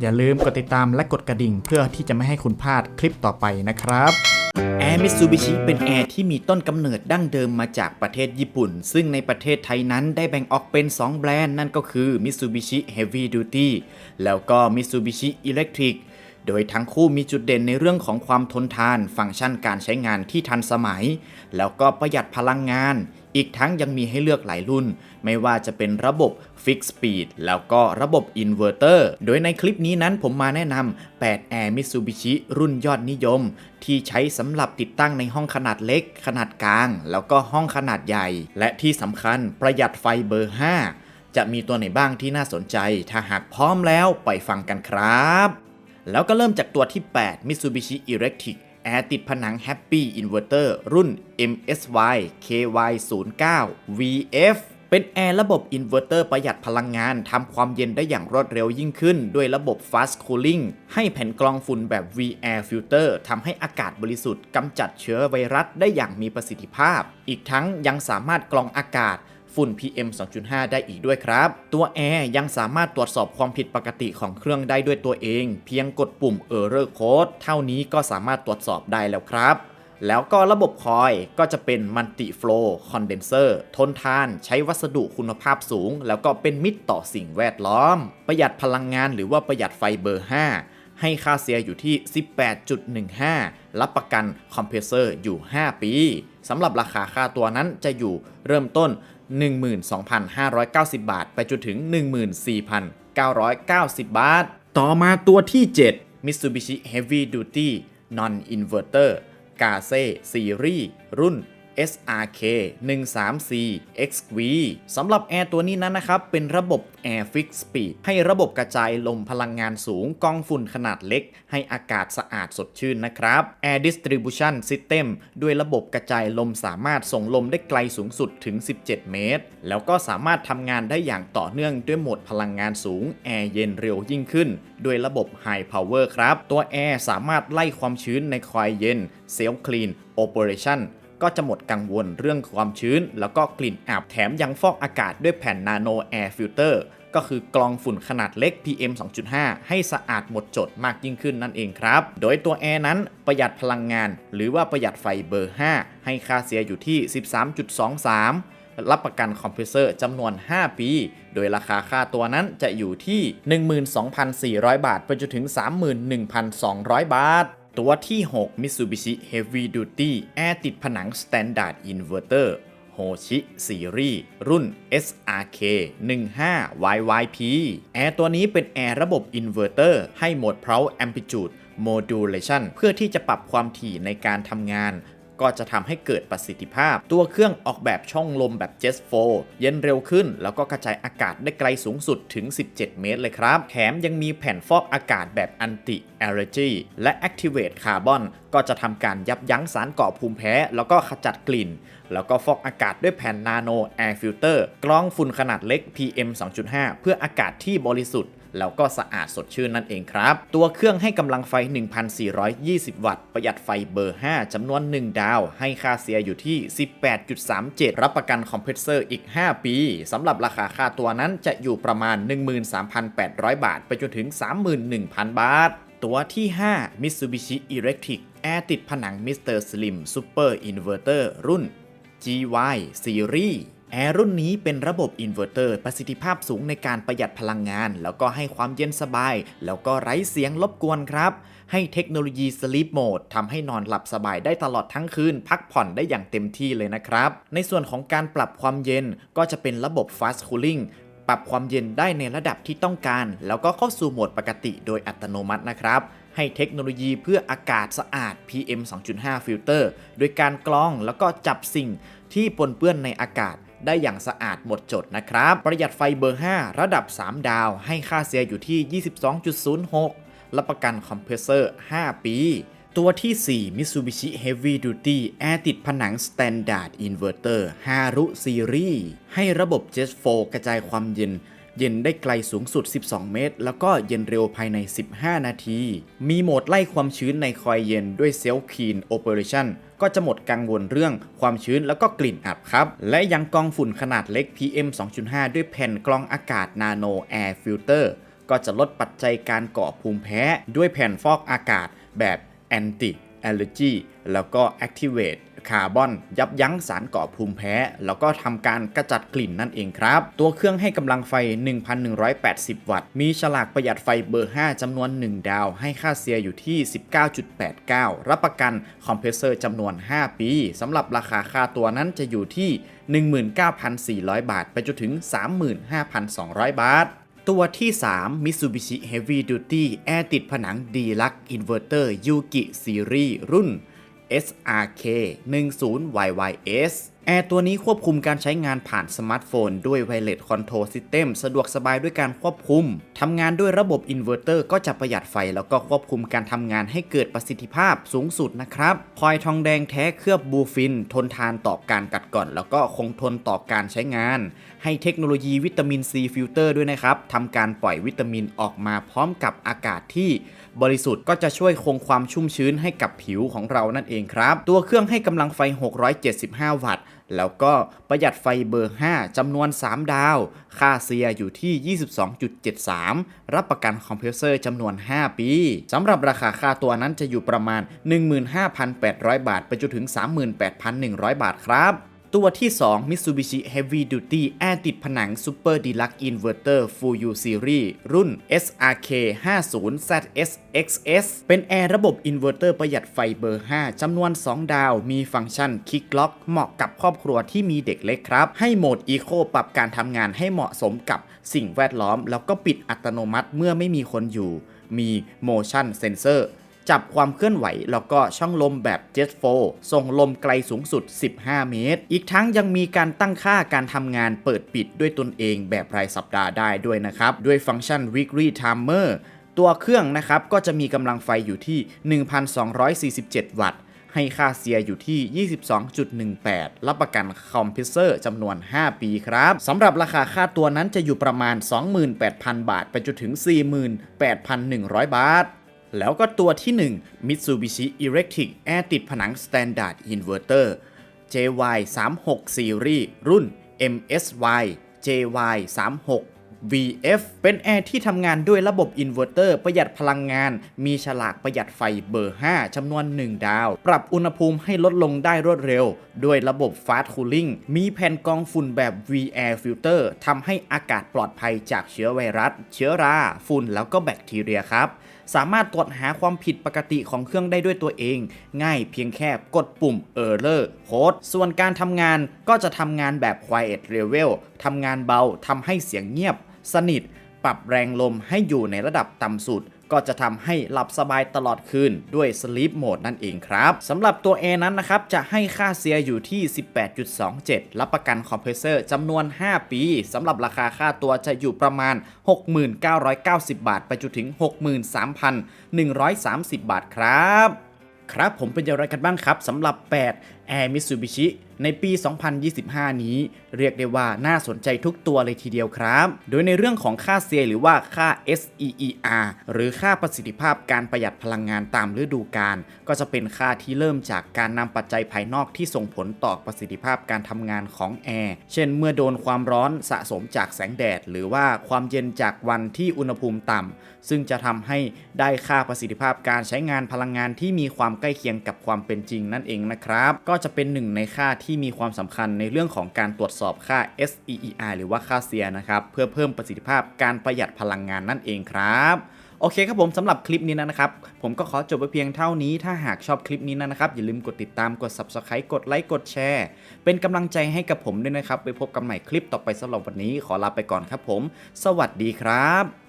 อย่าลืมกดติดตามและกดกระดิ่ง เพื่อที่จะไม่ให้คุณพลาดคลิปต่อไปนะครับแอร์มิ t ซูบิชิเป็นแอร์ที่มีต้นกำเนิดดั้งเดิมมาจากประเทศญี่ปุ่น ซึ่งในประเทศไทยนั้นได้แบ่งออกเป็น 2 แบรนด์ นั่นก็คือ Mitsubishi Heavy Duty แล้วก็ Mitsubishi Electric โดยทั้งคู่มีจุดเด่นในเรื่องของความทนทาน ฟังก์ชันการใช้งานที่ทันสมัย แล้วก็ประหยัดพลังงาน อีกทั้งยังมีให้เลือกหลายรุ่น ไม่ว่าจะเป็นระบบ Fixed Speed แล้วก็ระบบ Inverter โดยในคลิปนี้นั้นผมมาแนะนำ8 Air Mitsubishi รุ่นยอดนิยม ที่ใช้สำหรับติดตั้งในห้องขนาดเล็ก ขนาดกลาง แล้วก็ห้องขนาดใหญ่ และที่สำคัญประหยัดไฟเบอร์ 5 จะมีตัวไหนบ้างที่น่าสนใจ ถ้าหากพร้อมแล้วไปฟังกันครับ แล้วก็เริ่มจากตัวที่ 8 Mitsubishi Electric แอร์ติดผนัง Happy Inverter รุ่น MSY KY09 VF เป็นแอร์ระบบอินเวอร์เตอร์ประหยัดพลังงานทำความเย็นได้อย่างรวดเร็วยิ่งขึ้น ด้วยระบบ Fast Cooling ให้แผ่นกรองฝุ่นแบบ V-Air Filter ทำให้อากาศบริสุทธิ์กำจัดเชื้อไวรัสได้อย่างมีประสิทธิภาพ อีกทั้งยังสามารถกรองอากาศ ฝุ่น PM 2.5 ได้อีกด้วยครับ ตัวแอร์ยังสามารถตรวจสอบความผิดปกติของเครื่องได้ด้วยตัวเอง เพียงกดปุ่ม Error Code เท่านี้ก็สามารถตรวจสอบได้แล้วครับแล้วก็ระบบคอยก็จะเป็น Multi Flow Condenser ทนทานใช้วัสดุคุณภาพสูง แล้วก็เป็นมิตรต่อสิ่งแวดล้อม ประหยัดพลังงานหรือว่าประหยัดไฟเบอร์ 5 ให้ค่าเสียอยู่ที่ 18.15 รับประกันคอมเพรสเซอร์อยู่ 5 ปีสำหรับราคาค่าตัวนั้นจะอยู่เริ่มต้น 12,590 บาท ไปจนถึง 14,990 บาท ต่อมาตัวที่ 7 Mitsubishi Heavy Duty Non-Inverter g a z e Series รุ่น SRK 134 XV สำหรับแอร์ตัวนี้นั้นนะครับ เป็นระบบ Air Fix Speed ให้ระบบกระจายลมพลังงานสูงกองฝุ่นขนาดเล็ก ให้อากาศสะอาดสดชื่นนะครับ Air Distribution System ด้วยระบบกระจายลมสามารถส่งลมได้ไกลสูงสุดถึง 17 เมตร แล้วก็สามารถทำงานได้อย่างต่อเนื่องด้วยโหมดพลังงานสูง แอร์เย็นเร็วยิ่งขึ้น ด้วยระบบ High Power ครับ ตัวแอร์สามารถไล่ความชื้นในคอยเย็น Self Clean Operation ก็จะหมดกังวลเรื่องความชื้น แล้วก็กลิ่นอับแถมยังฟอกอากาศด้วยแผ่นนาโนแอร์ฟิลเตอร์ก็คือกรองฝุ่นขนาดเล็ก PM 2.5 ให้สะอาดหมดจดมากยิ่งขึ้นนั่นเองครับ โดยตัวแอร์นั้นประหยัดพลังงาน หรือว่าประหยัดไฟเบอร์ 5 ให้ค่าเสียอยู่ที่ 13.23รับประกันคอมเพรสเซอร์จำนวน 5 ปี โดยราคาค่าตัวนั้นจะอยู่ที่ 12,400 บาท ไปจนถึง 31,200 บาท ตัวที่ 6 Mitsubishi Heavy Duty แอร์ติดผนัง Standard Inverter โฮชิซีรีส์รุ่น SRK 15 YYP แอร์ตัวนี้เป็นแอร์ระบบอินเวอร์เตอร์ให้โหมด Pulse Amplitude Modulation เพื่อที่จะปรับความถี่ในการทำงาน ก็จะทำให้เกิดประสิทธิภาพ ตัวเครื่องออกแบบช่องลมแบบ Jet f o เย็นเร็วขึ้น แล้วก็กระจายอากาศได้ไกลสูงสุดถึง 17 เมตรเลยครับ แถมยังมีแผ่นฟอกอากาศแบบ Anti Allergy และ Activate Carbon ก็จะทำการยับยั้งสารก่อภูมิแพ้ แล้วก็ขจัดกลิ่น แล้วก็ฟอกอากาศด้วยแผ่นนาโนแอร์ฟิลเตอร์กรองฝุ่นขนาดเล็ก PM 2.5 เพื่ออากาศที่บริสุทธิ์ แล้วก็สะอาดสดชื่นนั่นเองครับ ตัวเครื่องให้กำลังไฟ 1,420 วัตต์ ประหยัดไฟเบอร์ 5จำนวน 1 ดาว ให้ค่าเสียอยู่ที่ 18.37 รับประกันคอมเพรสเซอร์อีก 5 ปีสำหรับราคาค่าตัวนั้นจะอยู่ประมาณ 13,800 บาท ไปจนถึง 31,000 บาท ตัวที่ 5 Mitsubishi Electric แอร์ติดผนัง Mr. Slim Super Inverter รุ่น GY Series แอร์รุ่นนี้เป็นระบบอินเวอร์เตอร์ประสิทธิภาพสูงในการประหยัดพลังงาน แล้วก็ให้ความเย็นสบาย แล้วก็ไร้เสียงรบกวนครับ ให้เทคโนโลยี Sleep Mode ทำให้นอนหลับสบายได้ตลอดทั้งคืน พักผ่อนได้อย่างเต็มที่เลยนะครับ ในส่วนของการปรับความเย็นก็จะเป็นระบบ Fast Cooling ปรับความเย็นได้ในระดับที่ต้องการ แล้วก็เข้าสู่โหมดปกติโดยอัตโนมัตินะครับ ให้เทคโนโลยีเพื่ออากาศสะอาด PM 2.5 ฟิลเตอร์โดยการกรองแล้วก็จับสิ่งที่ปนเปื้อนในอากาศ ได้อย่างสะอาดหมดจดนะครับ ประหยัดไฟเบอร์ 5 ระดับ 3 ดาว ให้ค่าเสียอยู่ที่ 22.06 รับประกันคอมเพรสเซอร์ 5 ปี ตัวที่ 4 Mitsubishi Heavy Duty แอร์ติดผนัง Standard Inverter Haru Series ให้ระบบ Jet Flow กระจายความเย็น เย็นได้ไกลสูงสุด 12 เมตร แล้วก็เย็นเร็วภายใน 15 นาที มีโหมดไล่ความชื้นในคอยเย็นด้วย Self Clean Operation ก็จะหมดกังวลเรื่องความชื้นแล้วก็กลิ่นอับครับ และยังกองฝุ่นขนาดเล็ก PM 2.5 ด้วยแผ่นกรองอากาศ Nano Air Filter ก็จะลดปัจจัยการก่อภูมิแพ้ ด้วยแผ่นฟอกอากาศแบบ anti allergy แล้วก็ activate คาร์บอน ยับยั้งสารก่อภูมิแพ้ แล้วก็ทำการกระจัดกลิ่นนั่นเองครับ ตัวเครื่องให้กำลังไฟ 1,180 วัตต์ มีฉลากประหยัดไฟเบอร์ 5จำนวน 1 ดาว ให้ค่าเสียอยู่ที่ 19.89 รับประกันคอมเพรสเซอร์จำนวน 5 ปีสำหรับราคาค่าตัวนั้นจะอยู่ที่ 19,400 บาท ไปจนถึง 35,200 บาทตัวที่ 3 Mitsubishi Heavy Duty แอร์ติดผนัง Deluxe Inverter Yuki Series รุ่น SRK 10 YYS แอร์ตัวนี้ควบคุมการใช้งานผ่านสมาร์ทโฟน ด้วย Wireless Control System สะดวกสบายด้วยการควบคุม ทำงานด้วยระบบอินเวอร์เตอร์ก็จะประหยัดไฟแล้วก็ควบคุมการทำงานให้เกิดประสิทธิภาพสูงสุดนะครับพลอยทองแดงแท้เคลือบบูฟิน ทนทานต่อการกัดกร่อน แล้วก็คงทนต่อการใช้งาน ให้เทคโนโลยีวิตามินซีฟิลเตอร์ด้วยนะครับ ทำการปล่อยวิตามินออกมาพร้อมกับอากาศที่ บริสุทธิ์ก็จะช่วยคงความชุ่มชื้นให้กับผิวของเรานั่นเองครับ ตัวเครื่องให้กำลังไฟ 675 วัตต์ แล้วก็ประหยัดไฟเบอร์ 5จำนวน 3 ดาว ค่าเซียอยู่ที่ 22.73 รับประกันคอมเพรสเซอร์จำนวน 5 ปีสำหรับราคาค่าตัวนั้นจะอยู่ประมาณ 15,800 บาท ไปจนถึง 38,100 บาทครับ ตัวที่ 2 Mitsubishi Heavy Duty แอร์ติดผนัง Super Deluxe Inverter Full U Series รุ่น SRK 50 ZSXS เป็นแอร์ระบบอินเวอร์เตอร์ประหยัดไฟเบอร์ 5 จำนวน 2 ดาว มีฟังก์ชัน Kick Lock เหมาะกับครอบครัวที่มีเด็กเล็กครับ ให้โหมด Eco ปรับการทำงานให้เหมาะสมกับสิ่งแวดล้อม แล้วก็ปิดอัตโนมัติเมื่อไม่มีคนอยู่ มี Motion Sensor จับความเคลื่อนไหว แล้วก็ช่องลมแบบ Jet 4ส่งลมไกลสูงสุด 15 เมตร อีกทั้งยังมีการตั้งค่าการทำงานเปิดปิดด้วยตนเองแบบรายสัปดาห์ได้ด้วยนะครับ ด้วยฟังก์ชัน Weekly Timer ตัวเครื่องนะครับก็จะมีกำลังไฟอยู่ที่ 1,247 วัตต์ ให้ค่าเสียอยู่ที่ 22.18 รับประกันคอมพิวเซอร์จำนวน 5 ปีครับ สำหรับราคาค่าตัวนั้นจะอยู่ประมาณ 28,000 บาท ไปจนถึง 48,100 บาท แล้วก็ตัวที่ 1 Mitsubishi Electric แอร์ติดผนัง Standard Inverter JY 3 6 Series รุ่น MSY JY 3 6 VF เป็นแอร์ที่ทำงานด้วยระบบอินเวอร์เตอร์ประหยัดพลังงาน มีฉลากประหยัดไฟเบอร์ 5จำนวน 1 ดาว ปรับอุณหภูมิให้ลดลงได้รวดเร็ว ด้วยระบบ Fast Cooling มีแผ่นกรองฝุ่นแบบ V-Air Filter ทำให้อากาศปลอดภัยจากเชื้อไวรัส เชื้อรา ฝุ่นแล้วก็แบคทีเรียครับ สามารถตรวจหาความผิดปกติของเครื่องได้ด้วยตัวเอง ง่ายเพียงแค่กดปุ่ม Error Code ส่วนการทำงานก็จะทำงานแบบ Quiet Level ทำงานเบาทำให้เสียงเงียบ สนิท ปรับแรงลมให้อยู่ในระดับต่ำสุด ก็จะทำให้หลับสบายตลอดคืนด้วย Sleep Mode นั่นเองครับสำหรับตัว A นั้นนะครับ จะให้ค่าเสียอยู่ที่ 18.27 รับประกันคอมเพรสเซอร์จำนวน 5 ปีสำหรับราคาค่าตัวจะอยู่ประมาณ 6990 บาท ไปจนถึง 63,130 บาทครับ ครับผมเป็นอย่างไรกันบ้างครับสำหรับ 8 Air Mitsubishi ในปี 2025 นี้ เรียกได้ว่าน่าสนใจทุกตัวเลยทีเดียวครับ โดยในเรื่องของค่าเซหรือว่าค่า SEER หรือค่าประสิทธิภาพการประหยัดพลังงานตามฤดูกาลก็จะเป็นค่าที่เริ่มจากการนำปัจจัยภายนอกที่ส่งผลต่อประสิทธิภาพการทำงานของแอร์ เช่นเมื่อโดนความร้อนสะสมจากแสงแดด หรือว่าความเย็นจากวันที่อุณหภูมิต่ำซึ่งจะทำให้ได้ค่าประสิทธิภาพการใช้งานพลังงานที่มีความใกล้เคียงกับความเป็นจริงนั่นเองนะครับก็็จะเป็นหนึ่งในค่าที่มีความสำคัญในเรื่องของการตรวจสอบค่า SEER หรือว่าค่าเสียนะครับ เพื่อเพิ่มประสิทธิภาพการประหยัดพลังงานนั่นเองครับโอเคครับผมสำหรับคลิปนี้นะครับ ผมก็ขอจบไปเพียงเท่านี้ ถ้าหากชอบคลิปนี้นะครับ อย่าลืมกดติดตามกด Subscribe กดไลค์กดแชร์ เป็นกำลังใจให้กับผมด้วยนะครับ ไปพบกันใหม่คลิปต่อไปสำหรับวันนี้ขอลาไปก่อนครับผม สวัสดีครับ